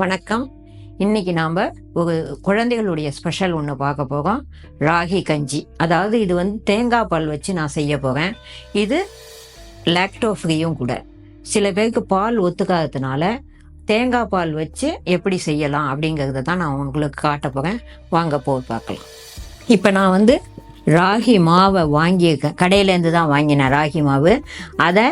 வணக்கம். இன்னைக்கு நாம் ஒரு குழந்தைகளுடைய ஸ்பெஷல் ஒன்று பார்க்க போகிறோம் ராகி கஞ்சி. அதாவது இது வந்து தேங்காய் பால் வச்சு நான் செய்ய போகிறேன் இது லாக்டோ ஃப்ரீயும் கூட. சில பேருக்கு பால் ஒத்துக்காததுனால தேங்காய் பால் வச்சு எப்படி செய்யலாம் அப்படிங்கிறத தான் நான் உங்களுக்கு காட்ட போகிறேன் வாங்க போய் பார்க்கலாம். இப்போ நான் வந்து ராகி மாவை வாங்கியிருக்கேன் கடையிலேருந்து தான் வாங்கினேன் ராகி மாவு. அதை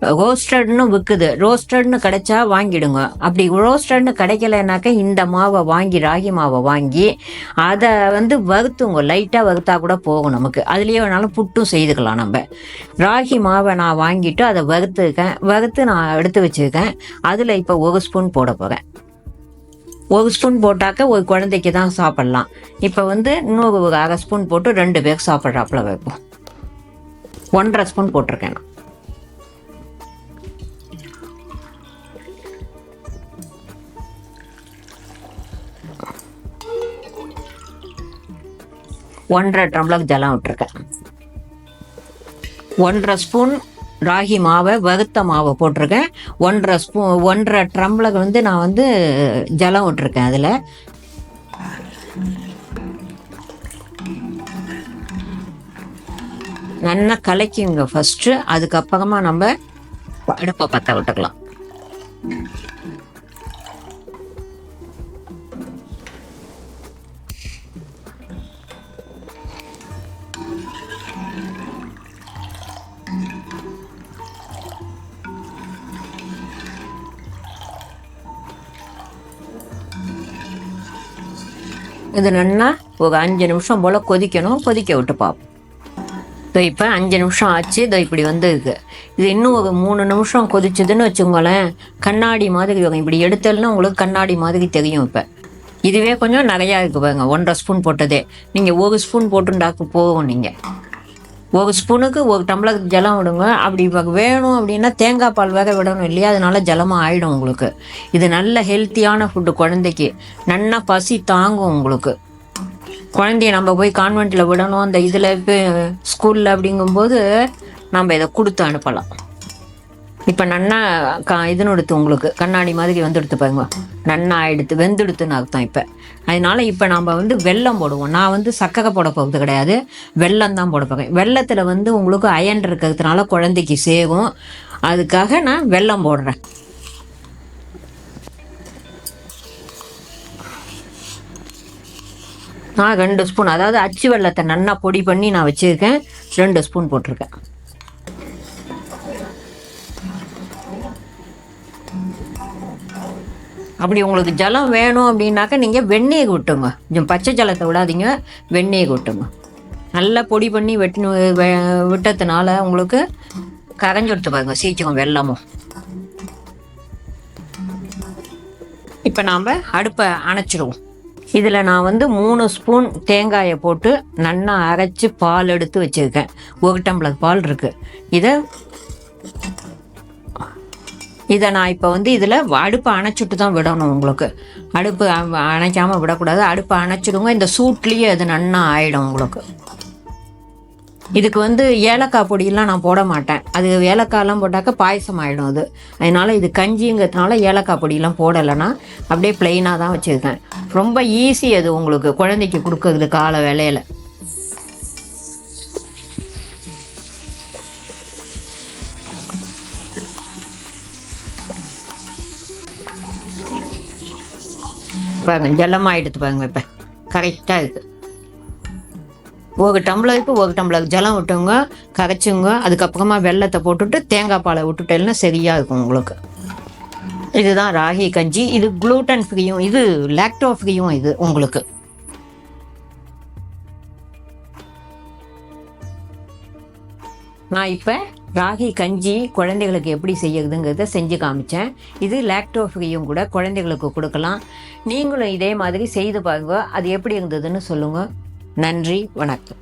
ரோஸ்டட்னு விற்குது ரோஸ்டட்னு கிடைச்சா வாங்கிடுங்க. அப்படி ரோஸ்டட்னு கிடைக்கலனாக்க இந்த மாவை வாங்கி ராகி மாவை வாங்கி அதை வந்து வறுத்துங்க. லைட்டாக வறுத்தா கூட போகும் நமக்கு. அதுலேயே வேணாலும் புட்டும் செய்துக்கலாம் நம்ம. ராகி மாவை நான் வாங்கிட்டு அதை வறுத்துருக்கேன். வறுத்து நான் எடுத்து வச்சுருக்கேன். அதில் இப்போ ஒரு ஸ்பூன் போட போகிறேன் ஒரு ஸ்பூன் போட்டாக்க ஒரு குழந்தைக்கு தான் சாப்பிட்லாம். இப்போ வந்து இன்னொரு ஒரு அரை ஸ்பூன் போட்டு ரெண்டு பேர் சாப்பிட்றாப்புல வைப்போம். ஒன்றரை ஸ்பூன் போட்டிருக்கேன். நான் ஒன்றரை டம்ளர் ஜலம் விட்டுருக்கேன். ஒன்றரை ஸ்பூன் ராகி மாவை வெகுத்த மாவை போட்டிருக்கேன். ஒன்றரை ஸ்பூ ஒன்றரை ட்ரம்ளர் வந்து நான் வந்து ஜலம் விட்டுருக்கேன் அதில். நல்லா கலக்கிங்க ஃபஸ்ட்டு அதுக்கப்புறமா நம்ம அடுப்பை பற்ற விட்டுக்கலாம். இது நல்லா ஒரு அஞ்சு நிமிஷம் போல் கொதிக்கணும் கொதிக்க விட்டு பார்ப்போம் இதோ இப்போ அஞ்சு நிமிஷம் ஆச்சு இதோ இப்படி வந்திருக்கு இது இன்னும் ஒரு மூணு நிமிஷம் கொதிச்சதுன்னு வச்சுக்கோங்களேன் கண்ணாடி மாதிரி வரும் இப்படி எடுத்தல்னா உங்களுக்கு கண்ணாடி மாதிரி தெரியும் இப்போ இதுவே கொஞ்சம் நிறையா இருக்கு பாருங்க ஒன்றரை ஸ்பூன் போட்டதே நீங்கள் ஒரு ஸ்பூன் போட்டுண்டாக்கு போகும் நீங்கள் ஒரு ஸ்பூனுக்கு ஒரு டம்ளர் ஜலம் விடுங்க. அப்படி வேணும் அப்படின்னா தேங்காய் பால் வேக விடணும் இல்லையா? அதனால ஜலமாக ஆகிடும் உங்களுக்கு. இது நல்ல ஹெல்த்தியான ஃபுட்டு குழந்தைக்கு. நல்லா பசி தாங்கும் உங்களுக்கு. குழந்தைய நம்ம போய் கான்வெண்ட்டில் விடணும். அந்த இதில் இப்போ ஸ்கூலில் அப்படிங்கும்போது நம்ம இதை கொடுத்து அனுப்பலாம். இப்போ நன்னா க இதுன்னு எடுத்து உங்களுக்கு கண்ணாடி மாதிரி வந்து எடுத்து பாருங்க. நன்னா எடுத்து வெந்தெடுத்துன்னு அர்த்தம் இப்போ. அதனால் இப்போ நாம் வந்து வெல்லம் போடுவோம். நான் வந்து சக்கரை போட போகிறது கிடையாது. வெல்லம் தான் போட போகிறேன் வெள்ளத்தில் வந்து உங்களுக்கு அயன் இருக்கிறதுனால குழந்தைக்கு சேரும். அதுக்காக நான் வெல்லம் போடுறேன். நான் ரெண்டு ஸ்பூன் அதாவது அச்சு வெள்ளத்தை நன்னா பொடி பண்ணி நான் வச்சுருக்கேன். ரெண்டு ஸ்பூன் போட்டிருக்கேன். அப்படி உங்களுக்கு ஜலம் வேணும் அப்படின்னாக்கா நீங்கள் வெந்நீர் விட்டுங்க கொஞ்சம் பச்சை ஜலத்தை விடாதீங்க வெந்நீர் விட்டுங்க நல்லா பொடி பண்ணி வெட்டினு வெ- விட்டதுனால உங்களுக்கு கரைஞ்சி எடுத்து பாருங்க சீச்சகம் வெள்ளமும் இப்போ நாம் அடுப்பை அணைச்சிடுவோம் இதில் நான் வந்து மூணு ஸ்பூன் தேங்காயை போட்டு நல்லா அரைச்சி பால் எடுத்து வச்சுருக்கேன். ஒரு டம்ளர் பால் இருக்குது இதை இதை நான் இப்போ வந்து இதில் அடுப்பை அணைச்சிட்டு தான் விடணும் உங்களுக்கு. அடுப்பு அணைக்காமல் விடக்கூடாது. அடுப்பை அணைச்சிடுங்க. இந்த சூட்லேயே அது நன்னா ஆகிடும் உங்களுக்கு. இதுக்கு வந்து ஏலக்காய் பொடியெல்லாம் நான் போட மாட்டேன். அது ஏலக்காயெல்லாம் போட்டாக்க பாயசம் ஆகிடும் அது. அதனால் இது கஞ்சிங்கிறதுனால ஏலக்காய் பொடியெல்லாம் போடலைன்னா அப்படியே பிளெயினாக தான் வச்சுருக்கேன். ரொம்ப ஈஸி அது உங்களுக்கு. குழந்தைக்கு கொடுக்கறது கால வேலையில். பாருங்க ஜலமாக எடுத்து பாருங்க இப்போ. கரெக்டாக இருக்குது ஒரு டம்ளருக்கு ஒரு டம்ளர் ஜலம் விட்டுங்க கரைச்சுங்க அதுக்கப்புறமா வெள்ளத்தை போட்டுட்டு தேங்காய் பாலை விட்டுட்டேன்னா சரியாக இருக்கும் உங்களுக்கு. இதுதான் ராகி கஞ்சி. இது குளூட்டன் ஃப்ரீயும் இது லாக்டோ ஃப்ரீயும் இது உங்களுக்கு. நான் இப்போ ராகி கஞ்சி குழந்தைகளுக்கு எப்படி செய்யறதுங்கிறத செஞ்சு காமிச்சேன். இது லேக்டோஃபியும் கூட குழந்தைகளுக்கு கொடுக்கலாம். நீங்களும் இதே மாதிரி செய்து பாருங்க. அது எப்படி இருந்ததுன்னு சொல்லுங்கள் நன்றி வணக்கம்.